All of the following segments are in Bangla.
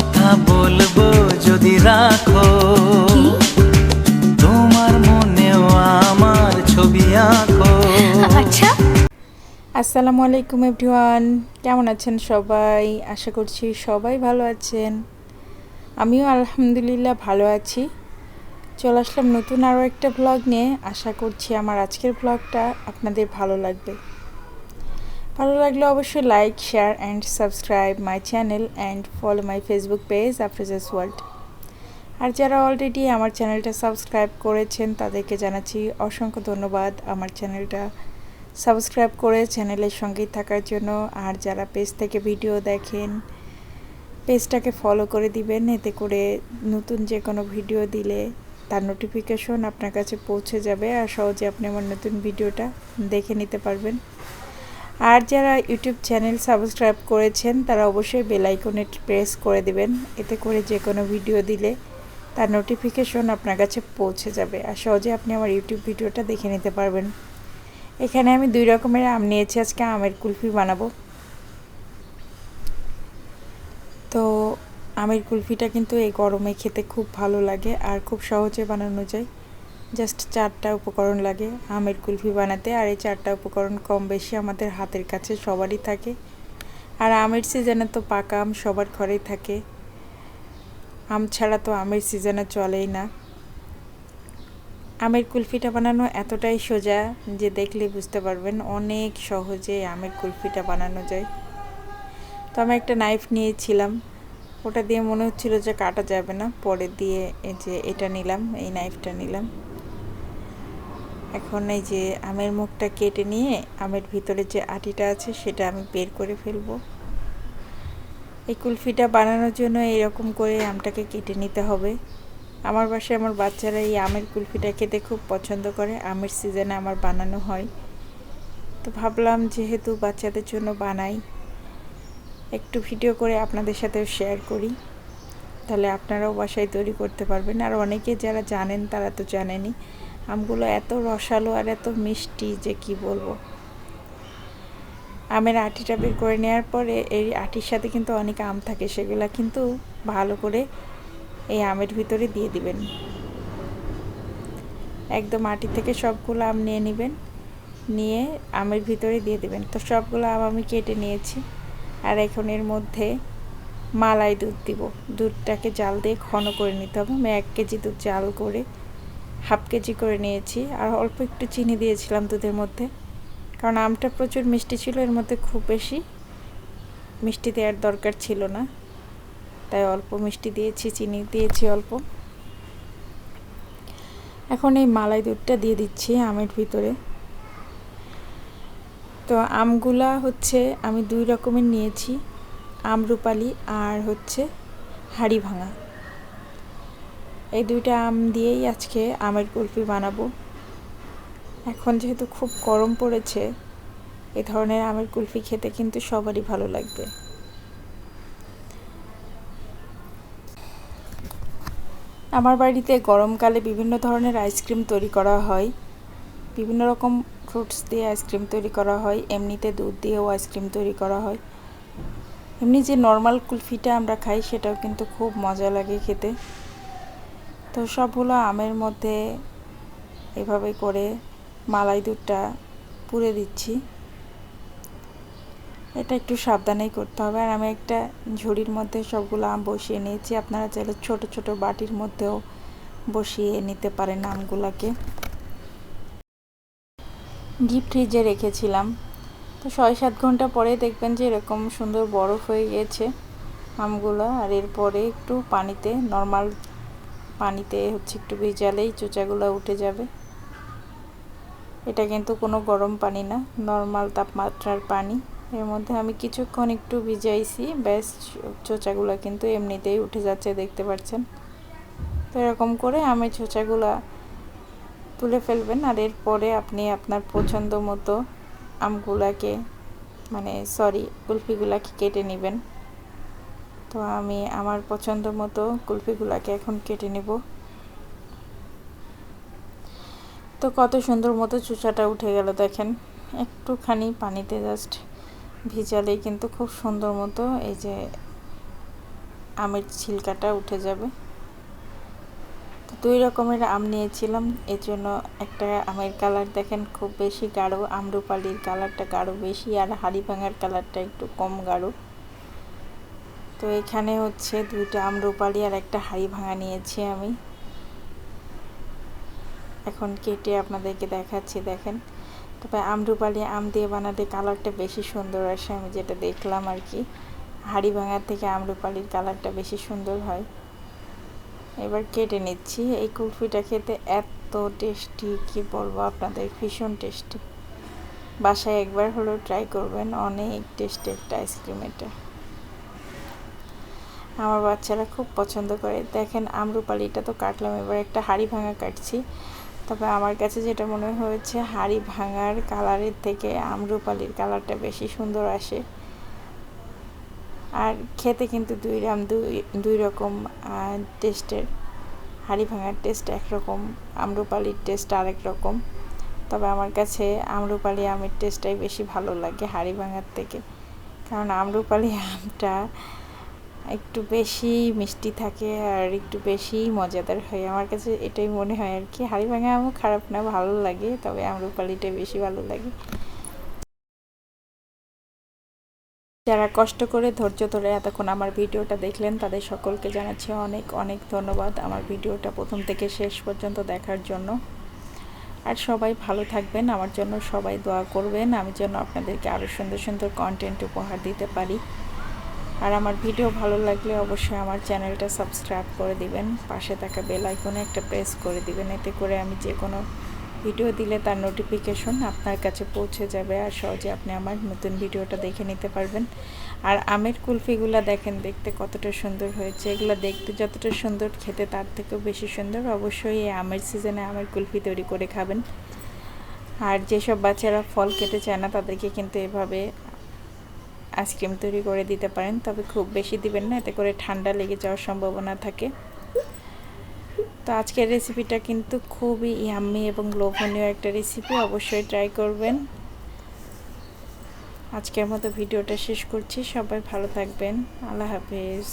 কথা বলব যদি রাখো। তোমার মনেও আমার ছবি আঁকো। আচ্ছা। আসসালামু আলাইকুম এভরিওয়ান কেমন আছেন সবাই? আশা করছি সবাই ভালো আছেন। আমিও আলহামদুলিল্লাহ ভালো আছি। চলে আসলাম নতুন আরও একটা ব্লগ নিয়ে। আশা করছি আমার আজকের ব্লগটা আপনাদের ভালো লাগবে। ভালো লাগলে অবশ্যই like share and subscribe my channel and follow my Facebook page Afrija's world আর যারা অলরেডি আমার চ্যানেলটা সাবস্ক্রাইব করেছেন, তাদেরকে জানাচ্ছি অসংখ্য ধন্যবাদ আমার চ্যানেলটা সাবস্ক্রাইব করে চ্যানেলের সঙ্গেই থাকার জন্য। আর যারা পেজ থেকে ভিডিও দেখেন পেজটাকে ফলো করে দিবেন, এতে করে নতুন যে কোনো ভিডিও দিলে তার নোটিফিকেশন আপনার কাছে পৌঁছে যাবে। আর সহজে আপনি আমার নতুন ভিডিওটা দেখে নিতে পারবেন। আর যারা ইউটিউব চ্যানেল সাবস্ক্রাইব করেছেন, তারা অবশ্যই বেল আইকনে প্রেস করে দিবেন। এতে করে যে কোনো ভিডিও দিলে তার নোটিফিকেশন আপনার কাছে পৌঁছে যাবে আর সহজে আপনি আমার ইউটিউব ভিডিওটা দেখে নিতে পারবেন। এখানে আমি দুই রকমের আম নিয়েছি, আজকে আমের কুলফি বানাবো। তো আমের কুলফিটা কিন্তু এই গরমে খেতে খুব ভালো লাগে আর খুব সহজে বানানো যায়। জাস্ট চারটা উপকরণ লাগে, আমের কুলফি বানাতে, আর এই চারটা উপকরণ কম বেশি আমাদের হাতের কাছে সবারই থাকে। আর আমের সিজনে তো পাকা আম সবার ঘরেই থাকে। আম ছাড়া তো আমের সিজনে চলেই না। আমের কুলফিটা বানানো এতটাই সোজা যে দেখলে বুঝতে পারবেন অনেক সহজে আমের কুলফিটা বানানো যায়। তো আমি একটা নাইফ নিয়েছিলাম। ওটা দিয়ে মনে হচ্ছিল যে কাটা যাবে না। পরে দিয়ে যে এটা নিলাম, এই নাইফটা নিলাম। এখন এই যে আমের মুখটা কেটে নিয়ে আমের ভিতরে যে আটিটা আছে সেটা আমি বের করে ফেলব। এই কুলফিটা বানানোর জন্য এরকম করে আমটাকে কেটে নিতে হবে। আমার বাসায় আমার বাচ্চারা এই আমের কুলফিটা খেতে খুব পছন্দ করে। আমের সিজনে আমার বানানো হয়। তো ভাবলাম যেহেতু বাচ্চাদের জন্য বানাই, একটু ভিডিও করে আপনাদের সাথেও শেয়ার করি। তাহলে আপনারাও বাসায় তৈরি করতে পারবেন। আর অনেকে যারা জানেন তারা তো জানেনই। আমগুলো এত রসালো আর এত মিষ্টি যে কি বলব। আমের আটিটা বের করে নেওয়ার পরে এই আটির সাথে কিন্তু অনেক আম থাকে, সেগুলো কিন্তু ভালো করে এই আমের ভিতরে দিয়ে দিবেন। একদম আটি থেকে সবগুলো আম নিয়ে নেবেন, নিয়ে আমের ভিতরে দিয়ে দেবেন। তো সবগুলো আম আমি কেটে নিয়েছি আর এখন এর মধ্যে মালাই দুধ দিব। দুধটাকে জাল দিয়ে ঘন করে নিতে হবে। আমি এক কেজি দুধ জাল করে হাফ কেজি করে নিয়েছি আর অল্প একটু চিনি দিয়েছিলাম দুধের মধ্যে। কারণ আমটা প্রচুর মিষ্টি ছিল, এর মধ্যে খুব বেশি মিষ্টি দেওয়ার দরকার ছিল না। তাই অল্প মিষ্টি দিয়েছি, চিনি দিয়েছি অল্প। এখন এই মালাই দুধটা দিয়ে দিচ্ছি আমের ভিতরে। তো আমগুলা হচ্ছে আমি দুই রকমের নিয়েছি আমরুপালি আর হচ্ছে হাড়ি ভাঙা। এই দুইটা আম দিয়েই আজকে আমের কুলফি বানাবো। এখন যেহেতু খুব গরম পড়েছে, এ ধরনের আমের কুলফি খেতে কিন্তু সবারই ভালো লাগবে। আমার বাড়িতে গরমকালে বিভিন্ন ধরনের আইসক্রিম তৈরি করা হয়। বিভিন্ন রকম ফ্রুটস দিয়ে আইসক্রিম তৈরি করা হয়, এমনিতে দুধ দিয়েও আইসক্রিম তৈরি করা হয়। এমনি যে নর্মাল কুলফিটা আমরা খাই, সেটাও কিন্তু খুব মজা লাগে খেতে। তো সবগুলো আমের মধ্যে এভাবে করে মালাই দুধটা পুড়ে দিচ্ছি। এটা একটু সাবধানেই করতে হবে। আর আমি একটা ঝুড়ির মধ্যে সবগুলো আম বসিয়ে নিয়েছি। আপনারা চাইলে ছোট ছোট বাটির মধ্যেও বসিয়ে নিতে পারেন আমগুলাকে। ডিপ ফ্রিজে রেখেছিলাম। তো ছয়, সাত ঘণ্টা পরে দেখবেন যে এরকম সুন্দর বরফ হয়ে গিয়েছে আমগুলো। আর এরপরে একটু পানিতে নর্মাল পানিতে হচ্ছে একটু ভিজালেই চোচাগুলো উঠে যাবে। এটা কিন্তু কোনো গরম পানি না নর্মাল তাপমাত্রার পানি। এর মধ্যে আমি কিছুক্ষণ একটু ভিজাইছি, ব্যাস চোচাগুলো কিন্তু এমনিতেই উঠে যাচ্ছে, দেখতে পাচ্ছেন। তো এরকম করে আমি চোচাগুলা তুলে ফেলবেন, আর এরপরে আপনি আপনার পছন্দ মতো আমগুলাকে মানে সরি কুলফিগুলাকে কেটে নেবেন। তো আমি আমার পছন্দ মতো কুলফিগুলাকে এখন কেটে নেব। তো কত সুন্দর মতো চুচাটা উঠে গেল দেখেন। একটুখানি পানিতে জাস্ট ভিজালেই কিন্তু খুব সুন্দর মতো এই যে আমের ছিলকাটা উঠে যাবে। তো দুই রকমের আম নিয়েছিলাম, এর জন্য একটা আমের কালার দেখেন খুব বেশি গাঢ় আমরুপালির কালারটা গাঢ় বেশি আর হাড়ি ভাঙার কালারটা একটু কম গাঢ়। তো এখানে হচ্ছে দুইটা আমরুপালি আর একটা হাড়ি ভাঙা নিয়েছি আমি। এখন কেটে আপনাদেরকে দেখাচ্ছি, দেখেন। তবে আমরুপালি আম দিয়ে বানাতে কালারটা বেশি সুন্দর আসে, আমি যেটা দেখলাম আর কি। হাড়ি ভাঙার থেকে আমরুপালির কালারটা বেশি সুন্দর হয়। এবার কেটে নিচ্ছি। এই কুলফিটা খেতে এত টেস্টি, কি বলব আপনাদের? ভীষণ টেস্টি। বাসায় একবার হলেও ট্রাই করবেন, অনেক টেস্টি একটা আইসক্রিম এটা। আমার বাচ্চারা খুব পছন্দ করে। দেখেন, আমরুপালিটা তো কাটলাম, এবার একটা হাড়ি ভাঙা কাটছি। তবে আমার কাছে যেটা মনে হয়েছে, হাড়ি ভাঙার কালারের থেকে আমরুপালির কালারটা বেশি সুন্দর আসে। আর খেতে কিন্তু দুই রাম, দুই দুই রকম টেস্টের। হাড়ি ভাঙার টেস্ট একরকম, আমরুপালির টেস্ট আরেক রকম। তবে আমার কাছে আমরুপালি আমের টেস্টটাই বেশি ভালো লাগে হাড়ি ভাঙার থেকে। কারণ আমরুপালি আমটা একটু বেশি মিষ্টি থাকে আর একটু বেশি মজাদার হয়। আমার কাছে এটাই মনে হয় আর কি। হাড়ি ভাঙা আমও খারাপ না, ভালো লাগে, তবে আমরুপালিটাই বেশি ভালো লাগে। যারা কষ্ট করে ধৈর্য ধরে এতক্ষণ আমার ভিডিওটা দেখলেন, তাদের সকলকে জানাচ্ছি অনেক অনেক ধন্যবাদ আমার ভিডিওটা প্রথম থেকে শেষ পর্যন্ত দেখার জন্য। আর সবাই ভালো থাকবেন, আমার জন্য সবাই দোয়া করবেন, আমি যেন আপনাদেরকে আরও সুন্দর সুন্দর কন্টেন্ট উপহার দিতে পারি। আর আমার ভিডিও ভালো লাগলে অবশ্যই আমার চ্যানেলটা সাবস্ক্রাইব করে দিবেন। পাশে থাকা বেল আইকনে একটা প্রেস করে দিবেন। এতে করে আমি যে কোনো ভিডিও দিলে তার নোটিফিকেশন আপনার কাছে পৌঁছে যাবে আর সহজে আপনি আমার নতুন ভিডিওটা দেখে নিতে পারবেন। আর আমের কুলফিগুলো দেখেন দেখতে কতটা সুন্দর হয়েছে। এগুলো দেখতে যতটা সুন্দর, খেতে তার থেকেও বেশি সুন্দর। অবশ্যই এই আমের সিজনে আমের কুলফি তৈরি করে খাবেন। আর যেসব বাচ্চারা ফল খেতে চায় না, তাদেরকে কিন্তু এভাবে আইসক্রিম তৈরি করে দিতে পারেন তবে খুব বেশি দিবেন না এতে করে ঠান্ডা লেগে যাওয়ার সম্ভাবনা থাকে। তো আজকের রেসিপিটা কিন্তু খুবই ইয়াম্মি এবং লোভনীয় একটা রেসিপি অবশ্যই ট্রাই করবেন। আজকের মতো ভিডিওটা শেষ করছি সবাই ভালো থাকবেন আল্লাহ হাফেজ।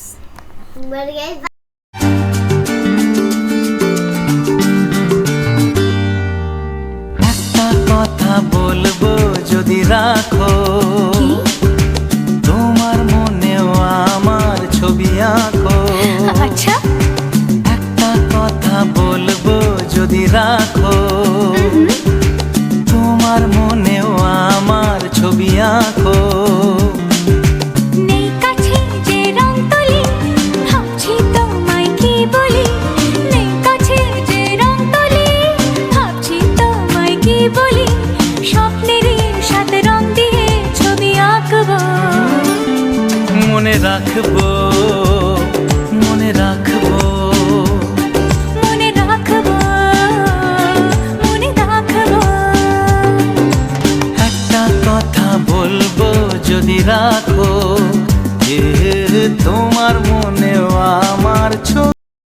কথা বলব যদি রাখো আঁকো। আচ্ছা। একটা কথা বলব যদি রাখো। তোমার মনেও আমার ছবি আঁকো। নেই কাছে